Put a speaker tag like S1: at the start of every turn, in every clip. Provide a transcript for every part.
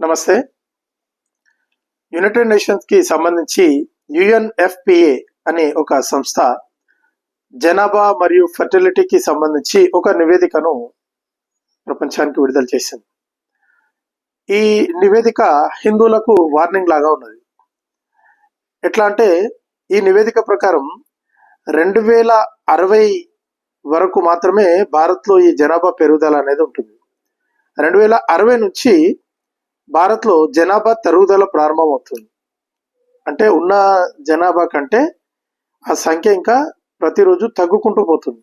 S1: నమస్తే. యునైటెడ్ నేషన్స్కి సంబంధించి యుఎన్ఎఫ్పిఏ అనే ఒక సంస్థ జనాభా మరియు ఫర్టిలిటీకి సంబంధించి ఒక నివేదికను ప్రపంచానికి విడుదల చేసింది. ఈ నివేదిక హిందువులకు వార్నింగ్ లాగా ఉన్నది. ఎట్లా అంటే ఈ నివేదిక ప్రకారం రెండు వేల అరవై వరకు మాత్రమే భారత్లో ఈ జనాభా పెరుగుదల అనేది ఉంటుంది. రెండు వేల అరవై నుంచి భారత్లో జనాభా తరుగుదల ప్రారంభమవుతుంది. అంటే ఉన్న జనాభా కంటే ఆ సంఖ్య ఇంకా ప్రతిరోజు తగ్గుకుంటూ పోతుంది.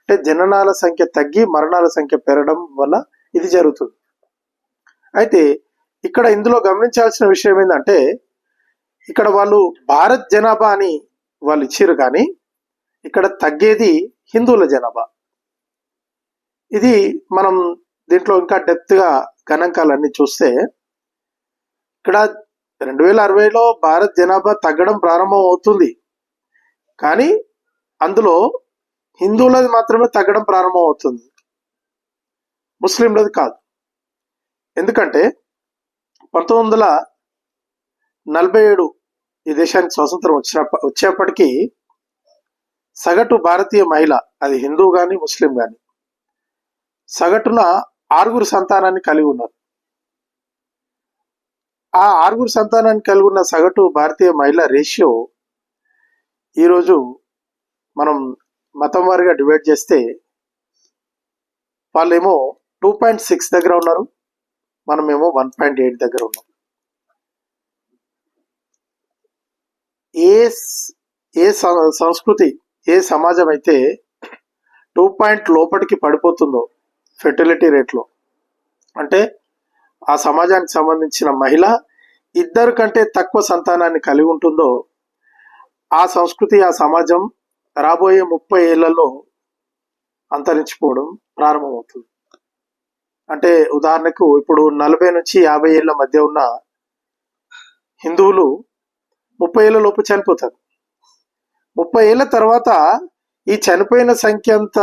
S1: అంటే జననాల సంఖ్య తగ్గి మరణాల సంఖ్య పెరగడం వల్ల ఇది జరుగుతుంది. అయితే ఇక్కడ ఇందులో గమనించాల్సిన విషయం ఏంటంటే ఇక్కడ వాళ్ళు భారత్ జనాభా అని వాళ్ళు ఇచ్చారు కానీ ఇక్కడ తగ్గేది హిందువుల జనాభా. ఇది మనం దీంట్లో ఇంకా డెప్త్గా గణాంకాలన్నీ చూస్తే ఇక్కడ రెండు వేల అరవైలో భారత్ జనాభా తగ్గడం ప్రారంభం అవుతుంది కానీ అందులో హిందువులది మాత్రమే తగ్గడం ప్రారంభం అవుతుంది ముస్లింలది కాదు. ఎందుకంటే పంతొమ్మిది వందల నలభై ఏడు ఈ దేశానికి స్వాతంత్రం వచ్చిన వచ్చేప్పటికీ సగటు భారతీయ మహిళ అది హిందూ కానీ ముస్లిం కానీ సగటున ఆరుగురు సంతానాన్ని కలిగి ఉన్నారు. ఆ ఆరుగురు సంతానాన్ని కలిగి ఉన్న సగటు భారతీయ మహిళ రేషియో ఈరోజు మనం మతం వారిగా డివైడ్ చేస్తే వాళ్ళేమో టూ పాయింట్ సిక్స్ దగ్గర ఉన్నారు. మనమేమో వన్ పాయింట్ ఎయిట్ దగ్గర ఉన్నాం. ఏ ఏ సంస్కృతి ఏ సమాజం అయితే టూ పాయింట్ లోపలికి పడిపోతుందో ఫెర్టిలిటీ రేట్లో అంటే ఆ సమాజానికి సంబంధించిన మహిళ ఇద్దరు కంటే తక్కువ సంతానాన్ని కలిగి ఉంటుందో ఆ సంస్కృతి ఆ సమాజం రాబోయే ముప్పై ఏళ్ళలో అంతరించిపోవడం ప్రారంభమవుతుంది. అంటే ఉదాహరణకు ఇప్పుడు నలభై నుంచి యాభై ఏళ్ళ మధ్య ఉన్న హిందువులు ముప్పై ఏళ్ళ లోపు చనిపోతారు. ముప్పై ఏళ్ళ తర్వాత ఈ చనిపోయిన సంఖ్య అంత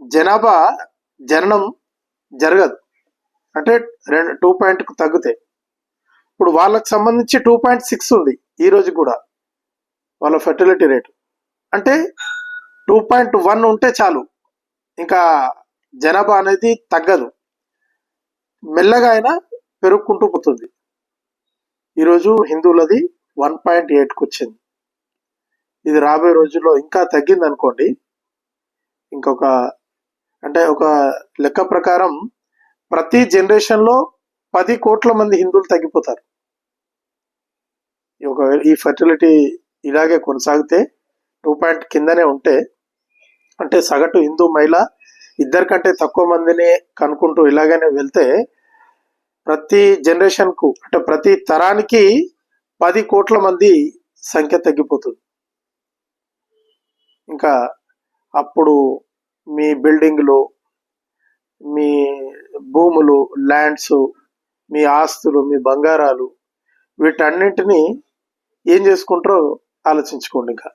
S1: జనాభా జననం జరగదు. అంటే రెండు టూ పాయింట్కు తగ్గుతాయి ఇప్పుడు వాళ్ళకి సంబంధించి టూ పాయింట్ సిక్స్ ఉంది ఈ రోజు కూడా వాళ్ళ ఫెర్టిలిటీ రేట్ అంటే టూ పాయింట్ వన్ ఉంటే చాలు ఇంకా జనాభా అనేది తగ్గదు. మెల్లగా అయినా పెరుగుకుంటూ పోతుంది. ఈరోజు హిందువులది వన్ పాయింట్ ఎయిట్కి వచ్చింది. ఇది రాబోయే రోజుల్లో ఇంకా తగ్గింది అనుకోండి ఇంకొక అంటే ఒక లెక్క ప్రకారం ప్రతి జనరేషన్లో పది కోట్ల మంది హిందువులు తగ్గిపోతారు. ఒకవేళ ఈ ఫర్టిలిటీ ఇలాగే కొనసాగితే టూ పాయింట్ కిందనే ఉంటే అంటే సగటు హిందూ మహిళ ఇద్దరికంటే తక్కువ మందిని కనుక్కుంటూ ఇలాగనే వెళ్తే ప్రతి జనరేషన్కు అంటే ప్రతి తరానికి పది కోట్ల మంది సంఖ్య తగ్గిపోతుంది. ఇంకా అప్పుడు మీ బిల్డింగ్లు మీ భూములు ల్యాండ్స్ మీ ఆస్తులు మీ బంగారాలు వీటన్నింటినీ ఏం చేసుకుంటారో ఆలోచించుకోండి ఇంకా.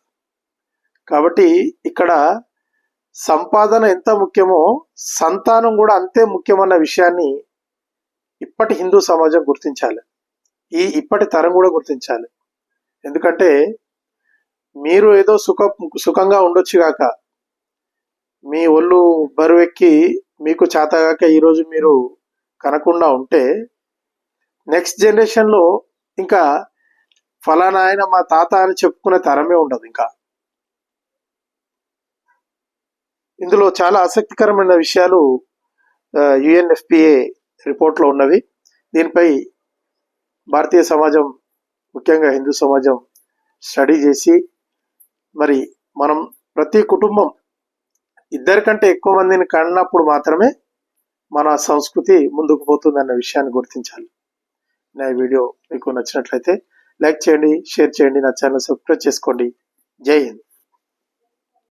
S1: కాబట్టి ఇక్కడ సంపాదన ఎంత ముఖ్యమో సంతానం కూడా అంతే ముఖ్యమన్న విషయాన్ని ఇప్పటి హిందూ సమాజం గుర్తించాలి. ఈ ఇప్పటి తరం కూడా గుర్తించాలి. ఎందుకంటే మీరు ఏదో సుఖ సుఖంగా ఉండొచ్చు కాక మీ ఒళ్ళు బరువెక్కి మీకు చేతగాక ఈరోజు మీరు కనకుండా ఉంటే నెక్స్ట్ జనరేషన్లో ఇంకా ఫలానా ఆయన మా తాత అని చెప్పుకునే తరమే ఉండదు ఇంకా. ఇందులో చాలా ఆసక్తికరమైన విషయాలు యుఎన్ఎఫ్పిఏ రిపోర్ట్లో ఉన్నవి. దీనిపై భారతీయ సమాజం ముఖ్యంగా హిందూ సమాజం స్టడీ చేసి మరి మనం ప్రతి కుటుంబం ఇద్దరికంటే ఎక్కువ మందిని కన్నప్పుడు మాత్రమే మన సంస్కృతి ముందుకు పోతుంది అన్న విషయాన్ని గుర్తించాలి. నా వీడియో మీకు నచ్చినట్లయితే లైక్ చేయండి షేర్ చేయండి నా ఛానల్ సబ్స్క్రైబ్ చేసుకోండి. జై హింద్.